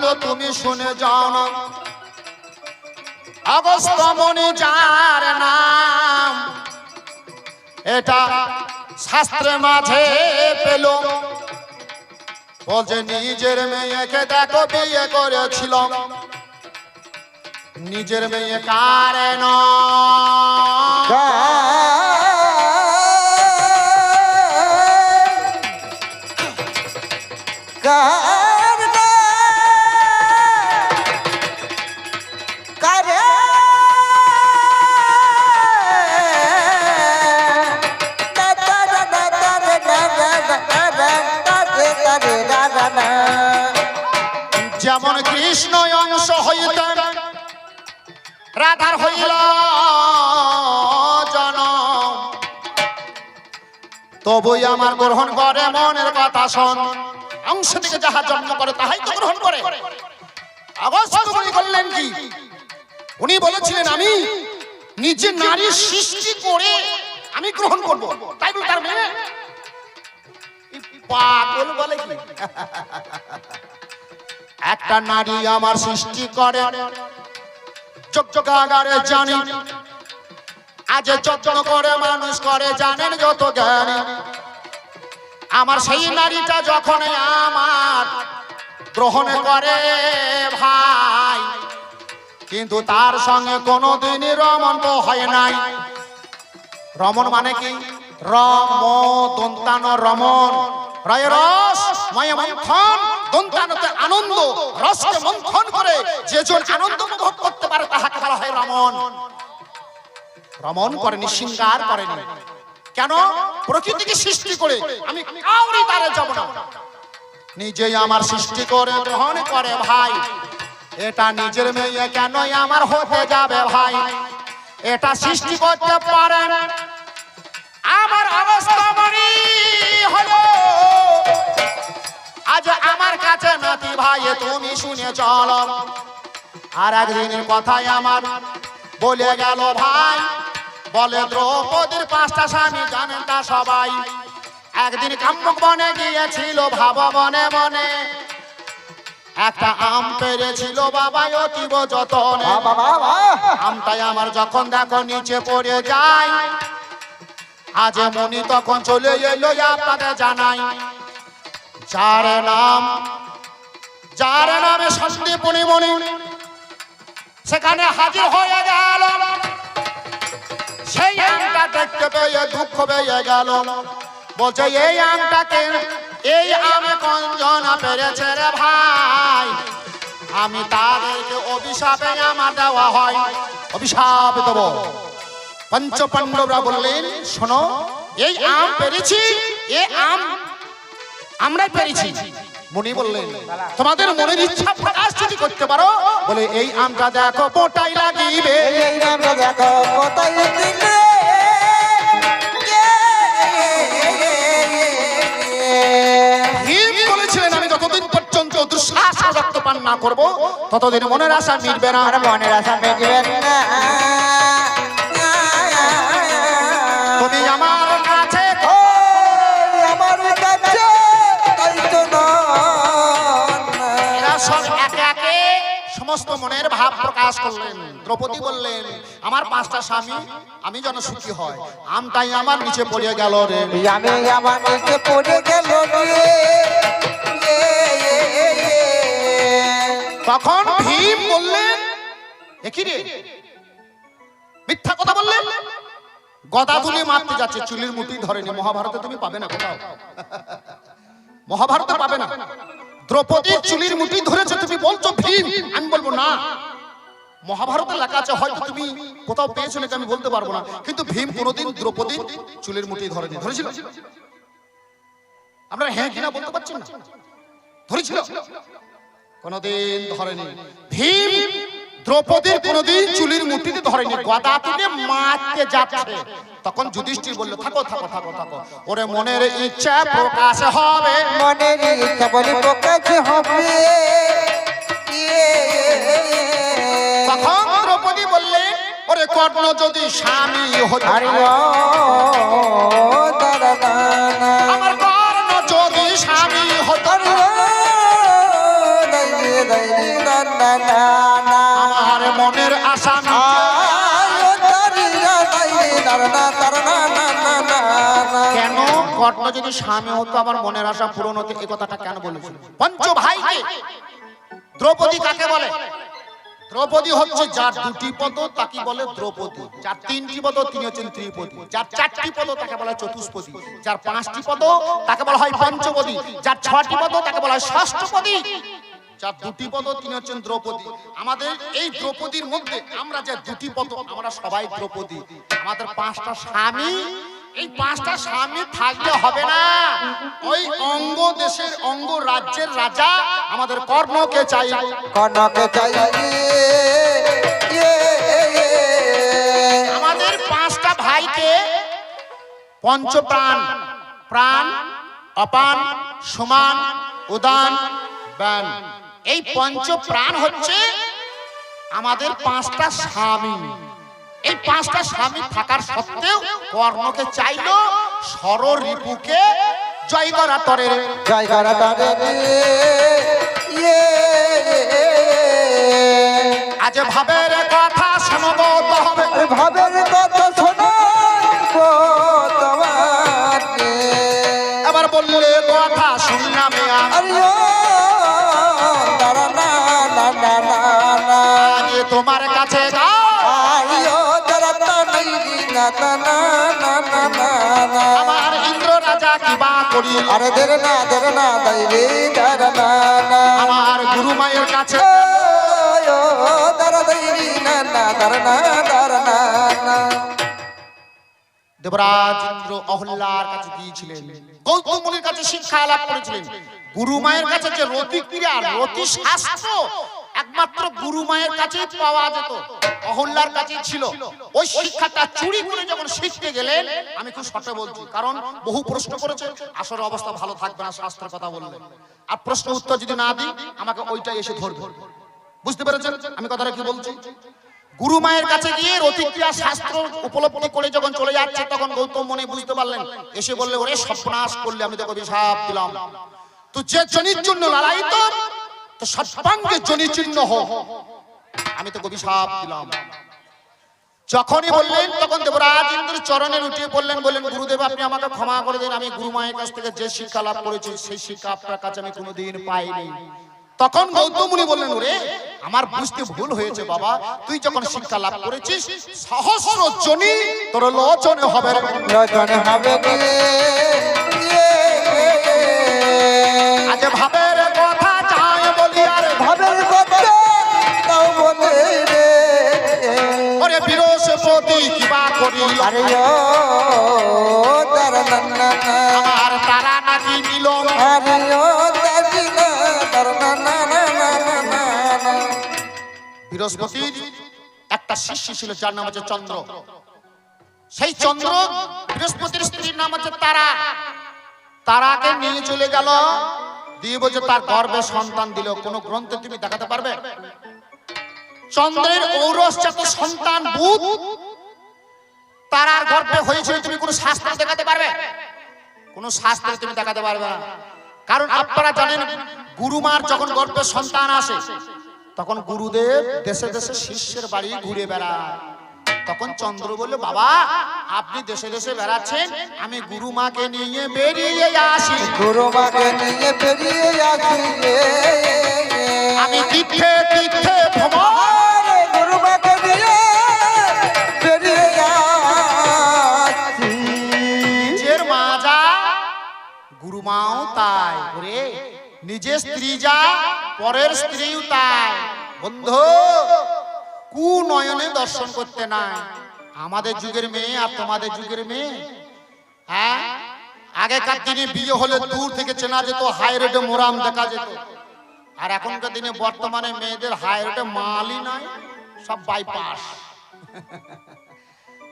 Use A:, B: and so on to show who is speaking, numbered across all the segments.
A: হলো তুমি শুনে যাও না? অগস্তমণি যার নাম, এটা শাস্ত্রে মাঝে পেল। বলছে, নিজের মেয়েকে দেখো বিয়ে করেছিল। নিজের মেয়ে কারেন যেমন কৃষ্ণ অংশ হইতেন রাধার হইল জনম। তবুই আমার গ্রহণ করে মনের কথা শোন। অংশ থেকে যাহা জন্ম করে, তাহাই তো গ্রহণ করে। করলেন কি? উনি বলেছিলেন, আমি নিজে নারী সৃষ্টি করে আমি গ্রহণ করব। তাই তার মেয়ে এই পাগল বলে একটা নারী আমার সৃষ্টি করে। চকচকাগারে জানি। আজ যত্ন করে মানুষ করে, জানেন যত জ্ঞানী। আমার সেই নারীটা যখন আমার গ্রহণ করে ভাই, কিন্তু তার সঙ্গে কোনোদিনই রমন তো হয় নাই। রমন মানে কি? রম দন্তান রমন রয় রস আনন্দ, রসকে করে করতে পারে তাহাকে রমন করেনি করেনি কেন? প্রকৃতিকে সৃষ্টি করে না। নিজেই আমার সৃষ্টি করে গ্রহণ করে ভাই। এটা নিজের মেয়ে কেনই আমার হতে যাবে ভাই? এটা সৃষ্টি করতে পারে ভাই তুমি শুনে চলো। আর একদিনের কথাই আমার বলে গেল ভাই বলে দ্রৌপদীর পাঁচটা স্বামী জানেন তা সবাই। একদিন কাম্যক বনে গিয়েছিল ভাব মনে মনে। একটা আম পেরেছিল বাবা অতীব যতনে। আমটাই আমার যখন দেখো নিচে পড়ে যায় আজ মনি তখন চলে এলো আপনাদের জানাই। যার নাম যার নামে সন্দীপনি মনি সেখানে হাজির হয়ে গেল। সেই আমটা দেখতে পেয়ে দুঃখ পেয়ে গেল। বলছে, এই আমটাকে এই আমে কঞ্জনা পেরেছে রে ভাই? আমি তাদেরকে অভিশাপে আমার দেওয়া হয়। অভিশাপ দেবো। পঞ্চ পাণ্ডবরা বললেন, শোনো, এই আম পেরেছি, এ আম আমরাই পেরেছি। মুনি বললেন তোমাদের মনের ইচ্ছা প্রকাশ যদি করতে পারো বলে এই আমটা দেখো পোটাই লাগিবে। ভীম বলেছিলেন আমি যতদিন পর্যন্ত দুঃশ্বাস রক্ত পান না করব ততদিন মনের আশা মিটবে না।
B: মনের আশা মেটবেন না।
A: ভাব প্রকাশ করলেন দ্রৌপদী বললেন আমার পাঁচটা স্বামী আমি যেন সুখী হয় আমটাই আমার নিচে পড়ে গেল রে।
B: আমি আমার নিচে পড়ে গেল রে।
A: তখন ভীম বললেন একই রে? মিথ্যা কথা বললেন? গদা তুলে মারতে যাচ্ছে চুলির মুঠি ধরেনি। মহাভারতে তুমি পাবে না কোথাও। মহাভারতে পাবে না। দ্রৌপদী চুলির মুঠি ধরেছে বলছো ভীম আমি বলব না। মহাভারতে লেখা আছে, হয়তো তুমি কোথাও পেয়েছ নাকি আমি বলতে পারব না। কিন্তু ভীম কোনোদিন দ্রৌপদী চুলের মুঠি ধরেনি। ধরেছিল? আপনারা হ্যাঁ কিনা বলতে পারছেন না? ধরেছিল? কোনদিন ধরেনি। ভীম দ্রৌপদীর কোনদিন চুলির মুঠিতে ধরেনি। গদা তুলে মারতে যাচ্ছে। তখন যুধিষ্ঠির বলল, থাকো থাকো থাকো থাকো। ওরে মনের ইচ্ছা প্রকাশ হবে।
B: মনের ইচ্ছা বলি প্রকাশ হবে।
A: তখন দ্রৌপদী বললে ওরে কর্ণ যদি স্বামী হতো আমার কর্ণ যদি স্বামী হতো আমার মনের আশা কেন? কর্ণ যদি স্বামী হতো আমার মনের আশা পূরণ হতো এই কথাটা কেন বলেছিল? পঞ্চ ভাইকে। দ্রৌপদী কাকে বলে? দ্রৌপদী হচ্ছে যার দুটি পদ তাকে বলে দ্রৌপদী। যার তিনটি পদ তিনি হচ্ছেন ত্রিপদী। যার চারটি পদ তাকে বলা হয় চতুষ্পদী। যার পাঁচটি পদ তাকে বলা হয় পঞ্চপদী। যার ছটি পদ তাকে বলা হয় ষষ্ঠপদী। যার দুটি পদ তিনি হচ্ছেন দ্রৌপদী। আমাদের এই দ্রৌপদীর মধ্যে আমরা যে দুটি পদ আমরা সবাই দ্রৌপদী। আমাদের পাঁচটা স্বামী এই পাঁচটা স্বামী থাকলে হবে না। ওই অঙ্গ দেশের অঙ্গ রাজ্যের রাজা আমাদের কর্ণকে চাই।
B: কনকে চাই।
A: আমাদের পাঁচটা ভাইকে পঞ্চপ্রাণ প্রাণ অপান সমান উদান ব্যান। এই পঞ্চ প্রাণ হচ্ছে আমাদের পাঁচটা স্বামী। এই পাঁচটা স্বামী থাকার সত্ত্বেও কর্ণকে চাইলো সর রিপুকে। জয় করা তরে
B: জায়গাটা দাঁড়ে ইয়ে।
A: আজ ভাবের কথা সমগত হবে
B: ভাবের কথা শোনো গো তোমাকে।
A: এবার বললে কথা শুনলামে আমি। দেবরাজ ইন্দ্র অহল্যার কাছে গিয়েছিলেন। গৌতম কাছে শিক্ষা লাভ করেছিলেন। গুরু মায়ের কাছে যে রতি ক্রিয়া রতি শাস্ত্র একমাত্র গুরু মায়ের কাছেই পাওয়া যেত, অহল্যার কাছে ছিল। ওই শিক্ষাটা চুরি করে যখন শিখতে গেলেন আমি খুব শর্টে বলছি, কারণ বহু প্রশ্ন করেছে, আসলে অবস্থা ভালো থাকবে না, শাস্ত্রের কথা বললে। আর প্রশ্ন উত্তর যদি না দিই, আমাকে ওইটাই এসে ধরবে। বুঝতে পেরেছেন? আমি কথাটা কি বলছি? গুরু মায়ের কাছে গিয়ে রতিক্রিয়া শাস্ত্র উপলব্ধি করে যখন চলে যাচ্ছে, তখন গৌতম মনে বুঝতে পারলেন। এসে বললে, ওরে সর্বনাশ করলে আমি তোকে অভিশাপ দিলাম। তো যে জনির জন্য লড়াইত তো সর্বাঙ্গে জনি চিহ্ন হোক। আমি তোকে অভিশাপ দিলাম। যখনই বললেন তখন দেবরাজ ইন্দ্র চরণে লুটিয়ে বললেন বললেন গুরুদেব আপনি আমাকে ক্ষমা করে দিন। আমি গুরু মায়ের কাছ থেকে যে শিক্ষা লাভ করেছি সেই শিক্ষা আপনার কাছে আমি কোনোদিন পাইনি। তখন গৌতম মুনি বললেন ওরে আমার বুঝতে ভুল হয়েছে বাবা। তুই যখন শিক্ষা লাভ করেছিস সহস্র জনি তোর লোচনে হবে। রে।
B: হবে
A: আজ ভাবের আরে
B: ও
A: আমার তারা নাকি মিলন?
B: আরে ও না
A: বৃহস্পতির একটা শিষ্য ছিল যার নাম হচ্ছে চন্দ্র। সেই চন্দ্র বৃহস্পতির স্ত্রীর নাম হচ্ছে তারা। তারাকে নিয়ে চলে গেল। দিয়ে বলছে তার গর্ভে সন্তান দিল। কোন গ্রন্থে তুমি দেখাতে পারবে? চন্দ্রের ঔরসজাত সন্তান বুধ তারার গর্ভে হয়েছিল তুমি কোন শাস্ত্র দেখাতে পারবে? কোন শাস্ত্রে তুমি দেখাতে পারবে না। কারণ আপনারা জানেন গুরুমার যখন গর্ভে সন্তান আসে তখন গুরুদেব দেশে দেশে শিষ্যের বাড়ি ঘুরে বেড়ায়। তখন চন্দ্র বলল বাবা আপনি দেশে দেশে বেড়াচ্ছেন আমি গুরু মাকে নিয়ে বেরিয়ে আসি।
B: গুরু মাকে নিয়ে বেরিয়ে আসি।
A: আমি তীর্থে তীর্থে নিজের স্ত্রী যা, পরের স্ত্রীও তাই। বন্ধু কু নয়নে দর্শন করতে নাই। আমাদের যুগের মেয়ে আর তোমাদের যুগের মেয়ে। হ্যাঁ? আগেকার দিনে বিয়ে হলে দূর থেকে চেনা যেত হাই রেটে মোরাম দেখা যেত। আর এখনকার দিনে বর্তমানে মেয়েদের হাই রেটে মালই নাই, সব বাইপাস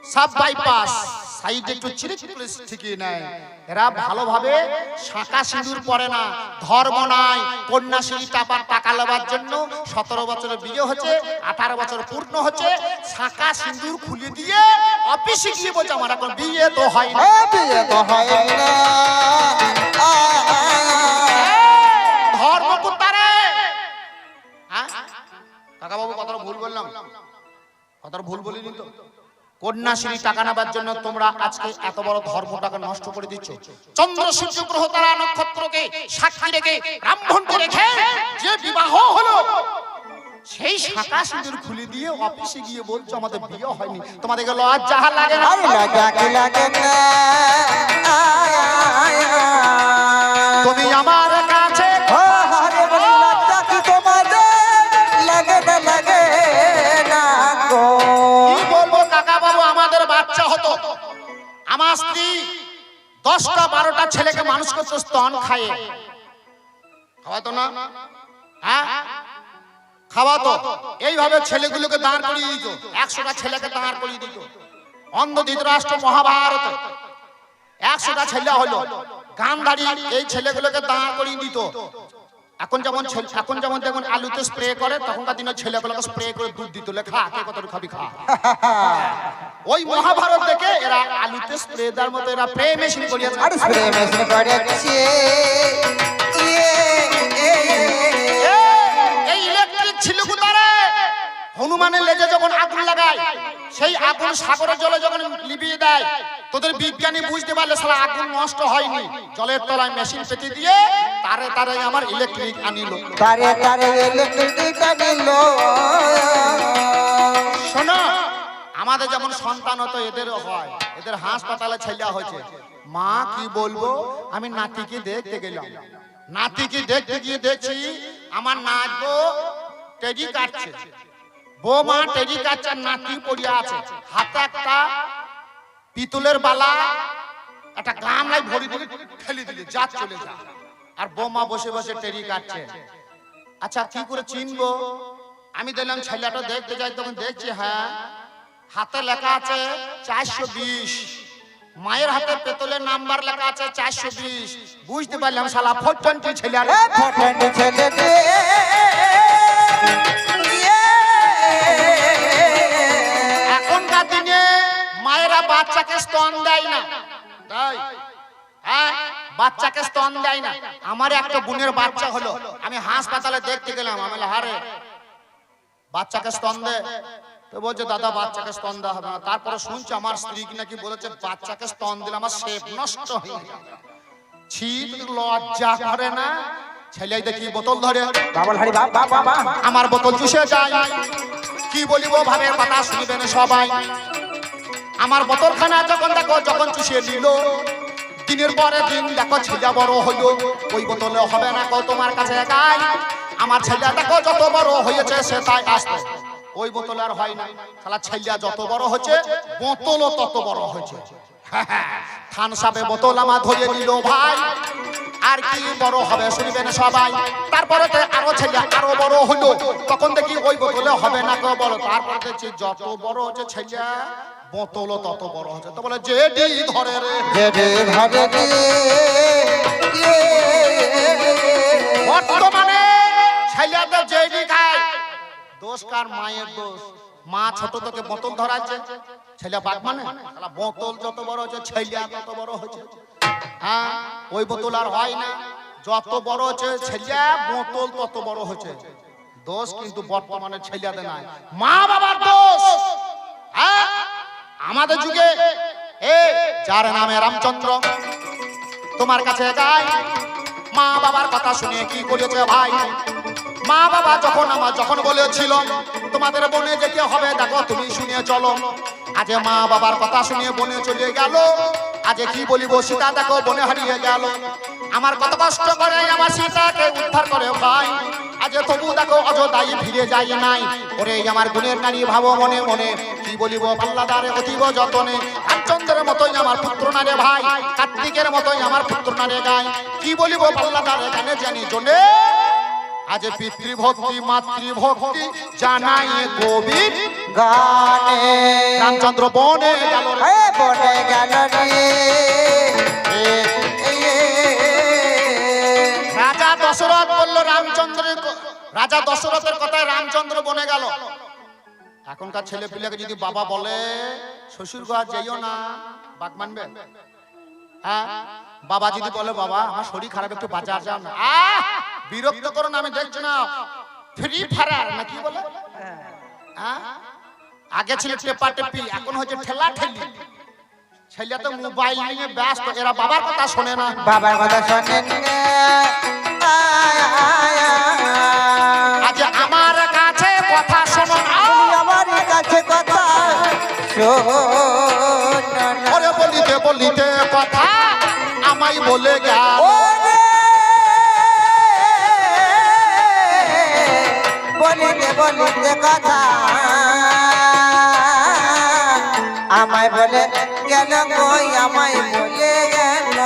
A: সব বাইপাস সাইডে একটু চিরিক পুলিশ ঠিকই নেয় এরা ভালোভাবে শাঁকা সিঁদুর পরে না ধর্ম নাই কন্যাশ্রী টাকার টাকা লেবার জন্য সতেরো বছরের বিয়ে হচ্ছে আঠারো বছর পূর্ণ হচ্ছে শাঁকা সিঁদুর খুলে দিয়ে অফিসে গিয়ে বলছে আমার এখন বিয়ে তো হয় না।
B: বিয়ে তো হয় না।
A: ধর্ম কুত্তারে! কাকা বাবু কথাটা ভুল বললাম। কথাটা ভুল বলিনি তো। কন্যাশ্রী টাকা নেবার জন্য তোমরা আজকে এত বড় ধর্মটাকে নষ্ট করে দিচ্ছ। চন্দ্র, সূর্য, গ্রহ তারা নক্ষত্রকে সাক্ষী রেখে ব্রাহ্মণকে রেখে যে বিবাহ হলো, সেই শাখা সিঁদুর খুলে দিয়ে অফিসে গিয়ে বলছো, আমাদের বিয়ে হয়নি। লাগে না।
B: আরে লাগা কি লাগে না
A: স্ত্রী দশটা বারোটা ছেলেকে মানুষ করতো, স্তন খাইয়ে খাওয়াতো না? হ্যাঁ? খাওয়াতো। এইভাবে ছেলেগুলোকে দাঁড় করিয়ে দিত। একশোটা ছেলেকে দাঁড় করিয়ে দিত। অন্ধ ধৃতরাষ্ট্র মহাভারত। একশোটা ছেলে হলো। গান দাঁড়িয়ে এই ছেলেগুলোকে দাঁড় করিয়ে দিত। এখন যেমন এখন যেমন দেখুন আলুতে স্প্রে করে তখনকার দিনে ছেলেগুলোকে স্প্রে করে দুধ দিত লেখা কে কত খাবি খা। ওই মহাভারত দেখে এরা আলুতে স্প্রে দেওয়ার মতো এরা প্রে মেশিন করিয়েছে।
B: স্প্রে মেশিন করেছে
A: হনুমানের লেজে যখন আগুন লাগায় সেই আগুন সাগরের জলে যখন লিবিয়ে দেয় তোদের বিজ্ঞানী বুঝতে পারলে সালা আগুন নষ্ট হয়নি। জলের তলায় মেশিন পেতে দিয়ে তারে তারে আমার ইলেকট্রিক আনিল।
B: তারে তারে
A: শোনো আমাদের যেমন সন্তান হতো এদেরও হয়। এদের হাসপাতালে ছেলে হয়েছে। মা কি বলব? আমি নাতিকে দেখতে গেলাম। নাতিকে দেখতে গিয়ে দেখছি আমার নাচবো টেডি কাটছে। বৌমা টেরি আর নাতি পড়িয়া আছে। হাতে একটা পিতলের বালা, একটা গামলায় ভরি দিলে ফেলে দিলে, যা চলে যা। আর বৌমা বসে বসে টেরি কাটছে। আচ্ছা কি করে চিনবো? আমি দেখলাম ছেলেটা দেখতে যাই, তখন দেখছি হ্যাঁ হাতে লেখা আছে চারশো বিশ। মায়ের হাতে পেতলের নাম্বার লেখা আছে চারশো বিশ। বুঝতে পারলাম শালা ফোর টোয়েন্টি ছেলে
B: ছেলে।
A: বাচ্চাকে স্তন দেয় না। তাই? হ্যাঁ? বাচ্চাকে স্তন দেয় না। আমার একটা বোনের বাচ্চা হলো। আমি হাসপাতালে দেখতে গেলাম। আমি হারে বাচ্চাকে স্তন দে। তো বলছে দাদা বাচ্চাকে স্তন দেওয়া হবে না। তারপরে শুনছি আমার স্ত্রী কি নাকি বলেছে বাচ্চাকে স্তন দিলে আমার শেপ নষ্ট হয়ে যাবে। ছি লজ্জা করে না? ছেলে দেখি বোতল ধরে?
B: বাবল হারি বাপ বাপ বাবা
A: আমার বোতল চুষে যায়। কি বলিব ভাবের কথা শুনবেন সবাই। আমার বোতলখানা যখন দেখো, যখন চুষিয়ে নিল, দিনের পরে দিন দেখো ছেলে বড় হইল। ওই বোতলে হবে না কো তোমার কাছে একাই? আমার ছেলে দেখো যত বড় হয়েছে, সে তাই আসতে ওই বোতল আর হয় না। শালা ছেলে যত বড় হচ্ছে বোতলও তত বড় হয়েছে। থান সাবে বোতল আমার ধরে নিল ভাই। আর কি বড় হবে শুনবেন সবাই। তারপরে আরও ছেলে আরও বড় হলো তখন দেখি ওই বোতলে হবে না কেউ বড় তারপরে যত বড় হচ্ছে ছেলে বোতলও তত বড় হচ্ছে তো বলে যে ডি ধরে রে।
B: জেডে ধরে রে।
A: বর্তমানে ছেলেদের যে ডি খায়। দোষ কার? মায়ের দোষ। মা ছোট থেকে বোতল ধরাচ্ছে। ছেলে বাদ মানে? বোতল যত বড় হচ্ছে ছেলে তত বড় হচ্ছে হ্যাঁ ওই বোতল আর হয় না। যত বড় হচ্ছে ছেলে বোতল তত বড় হচ্ছে দোষ কিন্তু বর্তমানে ছেলেদের নাই। মা বাবার দোষ। হ্যাঁ? আমাদের যুগে এ যার নামে রামচন্দ্র তোমার কাছে গাই মা বাবার কথা শুনে কি করেছে ভাই? মা বাবা যখন আমার যখন বলেছিল তোমাদের বনে যেতে হবে দেখো তুমি শুনে চলো। আজ মা বাবার কথা শুনে বনে চলে গেল। আজ কি বলিব সীতা দেখো বনে হারিয়ে গেল। আমার কত কষ্ট করে আমার সীতাকে উদ্ধার করে ভাই। আজ তবু দেখো অযোধ্যায় ফিরে যাই নাই। ওরে আমার গুণের নারী ভাবো মনে মনে। বলিব পাল্লাদারে অতীব যতনে রামচন্দ্রের মতোই আমার পুত্র নারে ভাই কার্তিকের মতোই আমার পুত্র নারে গায় কি বলিব পাল্লাদারে গানে জানি জনে আজ পিতৃভক্তি মাতৃভক্তি জানাই কবির
B: গানে
A: রামচন্দ্র বনে গেল রে।
B: বনে গেল রে
A: রাজা দশরথ বলল রামচন্দ্রের রাজা দশরথের কথায় রামচন্দ্র বনে গেল এখনকার ছেলে পিলেকে যদি বাবা বলে শ্বশুর ঘর যেও না বাক মানবে হ্যাঁ? বাবা যদি বলে বাবা আমার শরীর খারাপ একটু বাজার যাও না আহ! বিরক্ত করো না আমি দেখছি না। ফ্রি ফায়ার না কি বলে? হ্যাঁ? আগে ছিল টেপা টেপি এখন হচ্ছে ঠেলা ঠেলি। ছেলে তো মোবাইল নিয়ে ব্যস্ত এরা বাবার কথা শোনে না।
B: বাবার কথা শোনেন গে।
A: বলিতে বলিতে কথা আমায় বলে গেল।
B: বলিতে বলিতে কথা আমায় বলে গেল কই আমায় বলে গেল।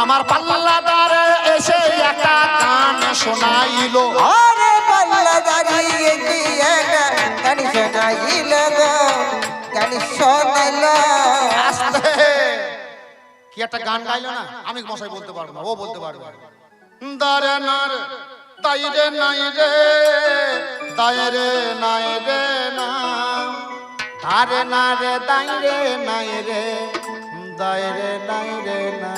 A: আমার পাল্লাদারে এসে একটা গান শোনাইলো।
B: আরে পাল্লা দাঁড়িয়ে দিয়ে গান শোনাইল।
A: কি একটা গান গাইলো না? আমি মশাই বলতে পারব না ও বলতে পারবে দারে নার দাইরে নাই রে দায়রে নাই রে না। দারে না রে দাইরে নাই রে দায়রে নাই রে না।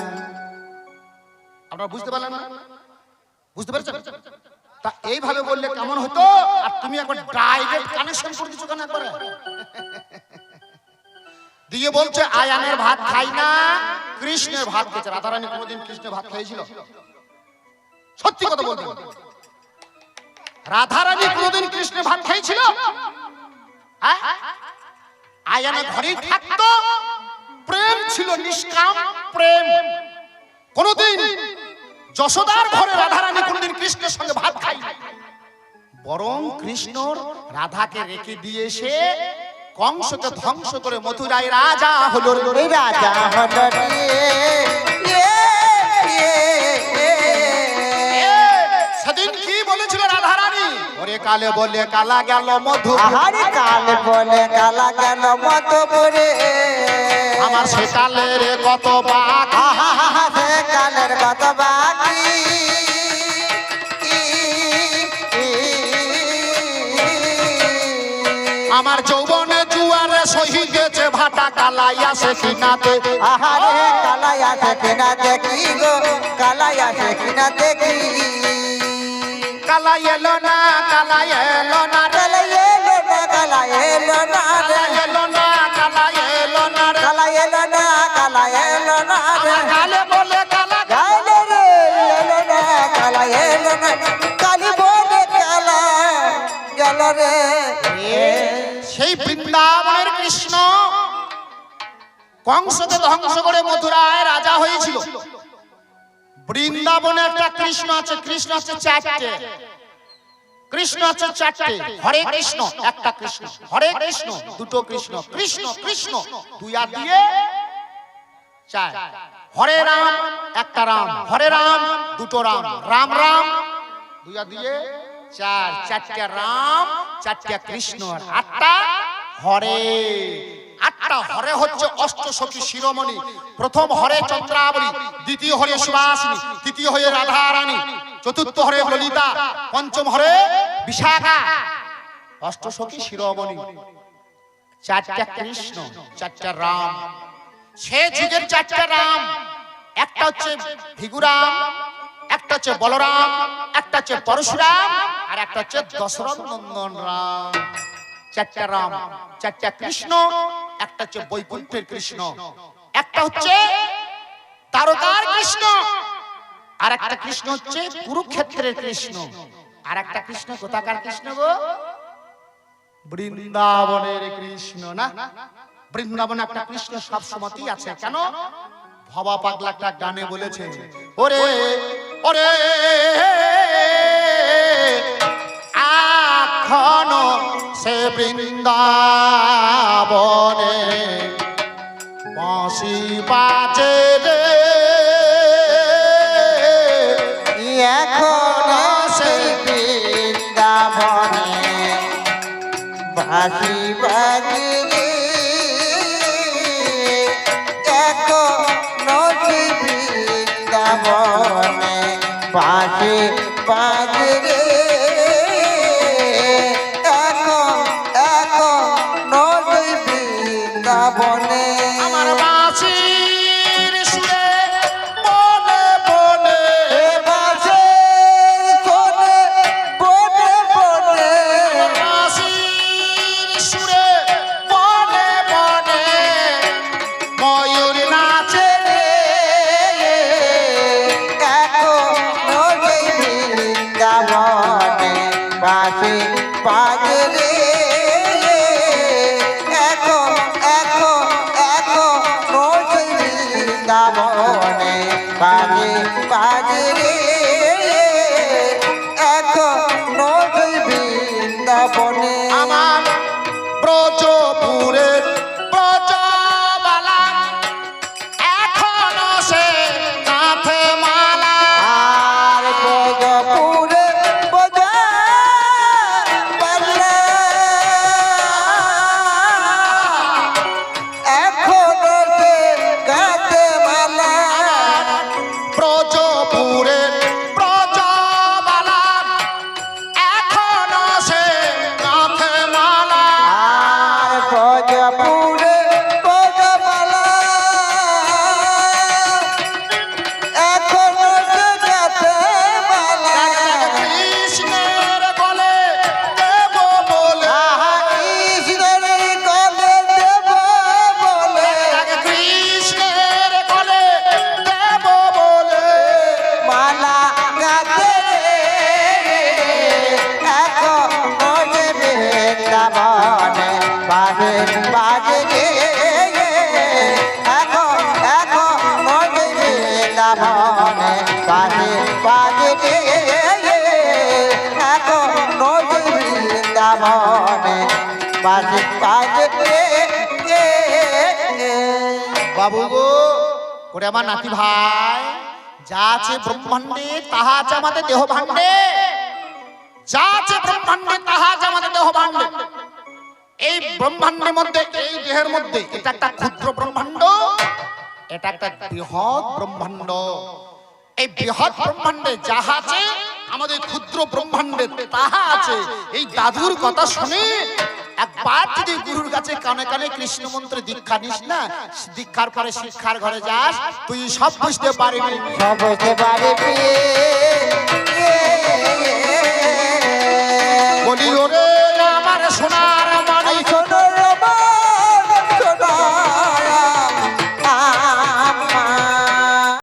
A: আপনারা বুঝতে পারলেন না? বুঝতে পেরেছেন? তা এইভাবে বললে কেমন হতো? আর তুমি একবার ডাইরেক্ট কানেকশন করে দিচ্ছ কেন একবারে? দিয়ে বলছে, আয়ানের ভাত খাই না, কৃষ্ণের ভাত খেয়েছে। রাধারানী কোনোদিন কৃষ্ণের ভাত খেয়েছিল সত্যি কথা বলতে রাধারানী কোনোদিন কৃষ্ণের ভাত খেয়েছিল হ্যাঁ? আয়ানে ঘরেই থাকতো, প্রেম ছিল নিষ্কাম, প্রেম। কোনোদিন যশোদার ঘরে রাধারানী কোনোদিন কৃষ্ণের সঙ্গে ভাত খাই বরং কৃষ্ণর রাধাকে রেখে দিয়ে এসে কংসকে ধ্বংস করে মথুরায় রাজা হলো
B: রাজা হলো রে
A: এ। সেদিন কি বলেছিল রাধারানী? ওরে কালে বলে কালা গেল মধু
B: আহারে কালে বলে কালা গেল মত পরে
A: আমার সে কালের কত বাক।
B: আহা সে কালের কত বাকি।
A: সহি গেছে ভাটা কালাই আসে কিনাতে
B: আহারে কালাই আসে কিনা দেখি গো? কালাই আসে কিনা দেখি
A: কালাই এলো না কালাই এলো না
B: কালাই এলো না কালাই এলো না
A: কালাই এলো না কালাই এলো না
B: কালাই এলো না কালাই এলো না রে।
A: বলে কালা
B: গাইলে রে এলো না কালা এলো না। কালি বলে কালা গেল রে।
A: কংসকে ধ্বংস করে মথুরায় রাজা হয়েছিল। বৃন্দাবনে একটা কৃষ্ণ আছে কৃষ্ণ আছে চারটে। কৃষ্ণ আছে চারটে, হরে কৃষ্ণ, একটা কৃষ্ণ, হরে কৃষ্ণ, দুটো কৃষ্ণ কৃষ্ণ কৃষ্ণ, দুই আর দিয়ে চার। হরে রাম, একটা রাম, হরে রাম, দুটো রাম রাম রাম, দুই আর দিয়ে চার। চারটা রাম, চারটা কৃষ্ণ আর আটটা হরে। আটটা হরে হচ্ছে অষ্টসখী শিরোমণি। প্রথম হরে চন্দ্রাবলী, দ্বিতীয় হরে সুবাসিনী তৃতীয় হয়ে রাধা রানী চতুর্থ হরে ললিতা, পঞ্চম হরে বিশাখা। অষ্টসখী শিরোমণি। চারটা কৃষ্ণ, চারটা রাম। সে যুগের চারটা রাম। একটা হচ্ছে ভিগুরাম, একটা হচ্ছে বলরাম, একটা হচ্ছে পরশুরাম, আর একটা হচ্ছে দশরথ নন্দন রাম। চারটা রাম চারটা কৃষ্ণ, একটা হচ্ছে বৈকুণ্ঠের কৃষ্ণ, একটা হচ্ছে তারকার কৃষ্ণ আর একটা কৃষ্ণ হচ্ছে কুরুক্ষেত্রের কৃষ্ণ। আর একটা কৃষ্ণ কোথাকার কৃষ্ণ গো? বৃন্দাবনের কৃষ্ণ না? বৃন্দাবনে একটা কৃষ্ণ সব সময়তেই আছে, কেন? ভবা পাগলা একটা গানে বলেছে ওরে ওরে এখনও সে বৃন্দাবনে বাঁশি বাজে রে।
B: এখন সেই বৃন্দাবনে বাসি বাজিলে এখন বৃন্দাবনে বাসি বৃন্দাবনে
A: বাবু গো। ওরে আমার নাতি ভাই, যা আছে ব্রহ্মাণ্ডে, তাহা আছে আমাদের দেহ ভাণ্ডে যা আছে ব্রহ্মাণ্ডে, তাহা আছে আমাদের দেহ ভাণ্ডে এই ব্রহ্মাণ্ডের মধ্যে, এই দেহের মধ্যে, এটা একটা ক্ষুদ্র ব্রহ্মাণ্ড, এটা একটা বৃহৎ ব্রহ্মাণ্ড। এই বৃহৎ ব্রহ্মাণ্ডে যাহা আছে, আমাদের ক্ষুদ্র ব্রহ্মাণ্ডে তাহা আছে। এই দাদুর কথা শুনে একবার যদি গুরুর কাছে কানে কানে কৃষ্ণ মন্ত্রে দীক্ষা নিস না, দীক্ষার পরে শিক্ষার ঘরে যাস, তুই সব বুঝতে পারবি।
B: সব বুঝতে বিয়ে